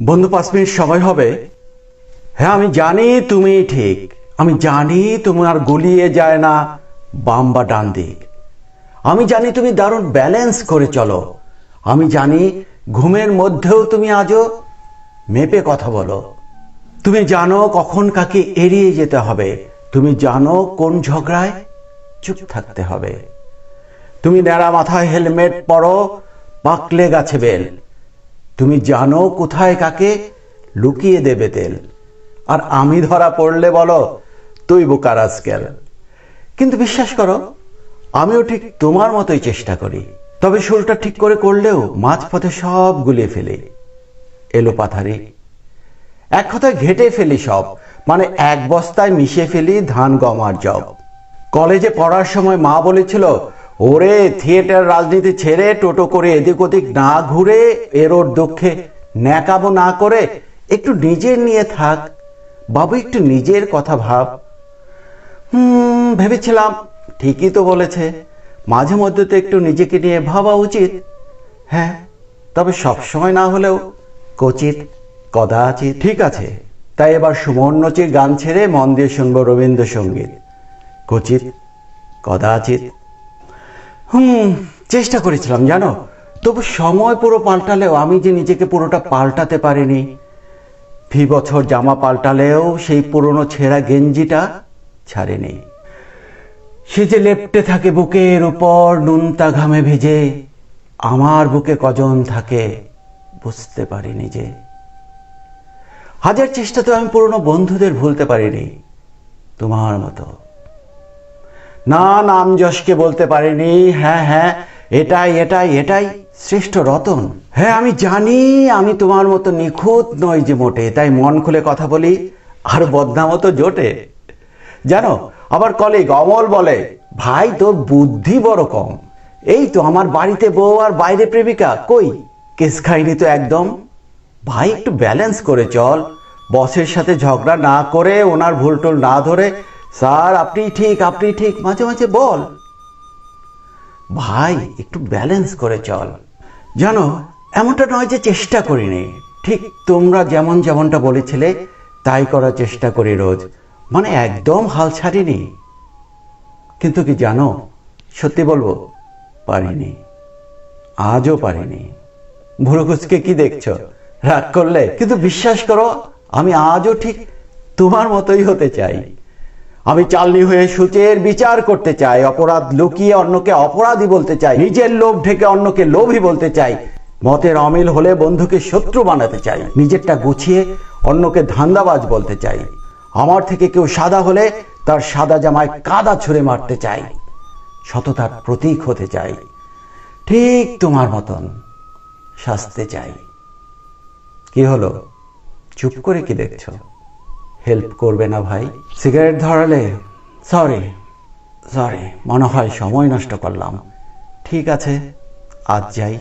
বন্ধু পাঁচ মিনিট সময় হবে? হ্যাঁ আমি জানি তুমি ঠিক। আমি জানি তোমার গলিয়ে যায় না বাম বা ডান দিক। আমি জানি তুমি দারুণ ব্যালেন্স করে চলো। আমি জানি ঘুমের মধ্যেও তুমি আজও মেপে কথা বলো। তুমি জানো কখন কাকে এড়িয়ে যেতে হবে। তুমি জানো কোন ঝগড়ায় চুপ থাকতে হবে। তুমি ন্যাড়া মাথায় হেলমেট পরো, পাকলে গাছে বেল। তুমি জানো কোথায় কাকে? লুকিয়ে দেবে তেল। আর আমি ধরা পড়লে বলো, তুই বোকার আজকাল কিন্তু বিশ্বাস করো, আমিও ঠিক তোমার মতোই চেষ্টা করি। তবে শোলটা ঠিক করে করলেও মাঝপথে সব গুলিয়ে ফেলি। এলো পাথারি। এক কথায় ঘেটে ফেলি সব মানে এক বস্তায় মিশিয়ে ফেলি ধান গম আর জব। কলেজে পড়ার সময় মা বলেছিল ওরে থিয়েটার রাজনীতি ছেড়ে টোটো করে এদিক ওদিক না ঘুরে এরোর দুঃখে ন্যাকাবো না করে, একটু নিজের নিয়ে থাক। বাবু, একটু নিজের কথা ভাব। হুম, ভেবেছিলাম ঠিকই তো বলেছে। মাঝে মধ্যে তো একটু নিজেকে নিয়ে ভাবা উচিত। হ্যাঁ তবে সব সময় না হলেও কচিত, কদাচিৎ। ঠিক আছে, তাই এবার সুবর্ণচির গান ছেড়ে মন দিয়ে শুনব রবীন্দ্রসঙ্গীত। কচিত, কদাচিৎ। হুম, চেষ্টা করেছিলাম, জানো? তবু সময় পুরো পাল্টালেও, আমি যে নিজেকে পুরোটা পাল্টাতে পারিনি। ফি বছর জামা পাল্টালেও সেই পুরনো ছেঁড়া গেঞ্জিটা ছাড়েনি। সে যে লেপটে থাকে বুকের উপর, নুনতা ঘামে ভিজে, আমার বুকে কজন থাকে বুঝতে পারিনি যে। হাজার চেষ্টাতে আমি পুরনো বন্ধুদের ভুলতে পারিনি, তোমার মতো। না, নাম যশকে বলতে পারিনি। হ্যাঁ হ্যাঁ এটাই এটাই এটাই। শ্রেষ্ঠ রতন। হ্যাঁ আমি জানি, আমি তোমার মতো নিখুঁত নই যে মোটে, তাই মন খুলে কথা বলি, আর বদনামও তো জোটে। জানো, আবার কলিগ অমল বলে, ভাই, তোর বুদ্ধি বড় কম। এই তো আমার বাড়িতে বউ আর বাইরে প্রেমিকা, কই? কেস খাইনি তো একদম? ভাই, একটু ব্যালেন্স করে চল। বসের সাথে ঝগড়া না করে, ওনার ভুলটুল না ধরে স্যার, আপনি ঠিক আপনি ঠিক। মাঝে মাঝে বল। ভাই, একটু ব্যালেন্স করে চল। জানো, এমনটা নয় যে চেষ্টা করিনি। ঠিক তোমরা যেমন যেমনটা বলেছিলে, তাই করার চেষ্টা করি রোজ। মানে একদম হাল ছাড়িনি। কিন্তু কি জানো, সত্যি বলব, পারিনি। আজও পারিনি। ভুরুকুচকে কি দেখছ? রাগ করলে? কিন্তু বিশ্বাস করো, আমি আজও ঠিক তোমার মতোই হতে চাই। আমি চালনি হয়ে সূচের বিচার করতে চাই, অপরাধ লুকিয়ে অন্যকে অপরাধী বলতে চাই, নিজের লোভ ঢেকে অন্যকে লোভী বলতে চাই, মতের অমিল হলে বন্ধুকে শত্রু বানাতে চাই, নিজেরটা গুছিয়ে অন্যকে ধান্দাবাজ বলতে চাই, আমার থেকে কেউ সাদা হলে তার সাদা জামায় কাদা ছুঁড়ে মারতে চাই, সততার প্রতীক হতে চাই, ঠিক তোমার মতন সাজতে চাই। কি হলো? চুপ করে কি দেখছ? হেল্প করবে না ভাই। সিগারেট ধরালে সরি সরি মনে হয় সময় নষ্ট করলাম। ঠিক আছে, আজ যাই।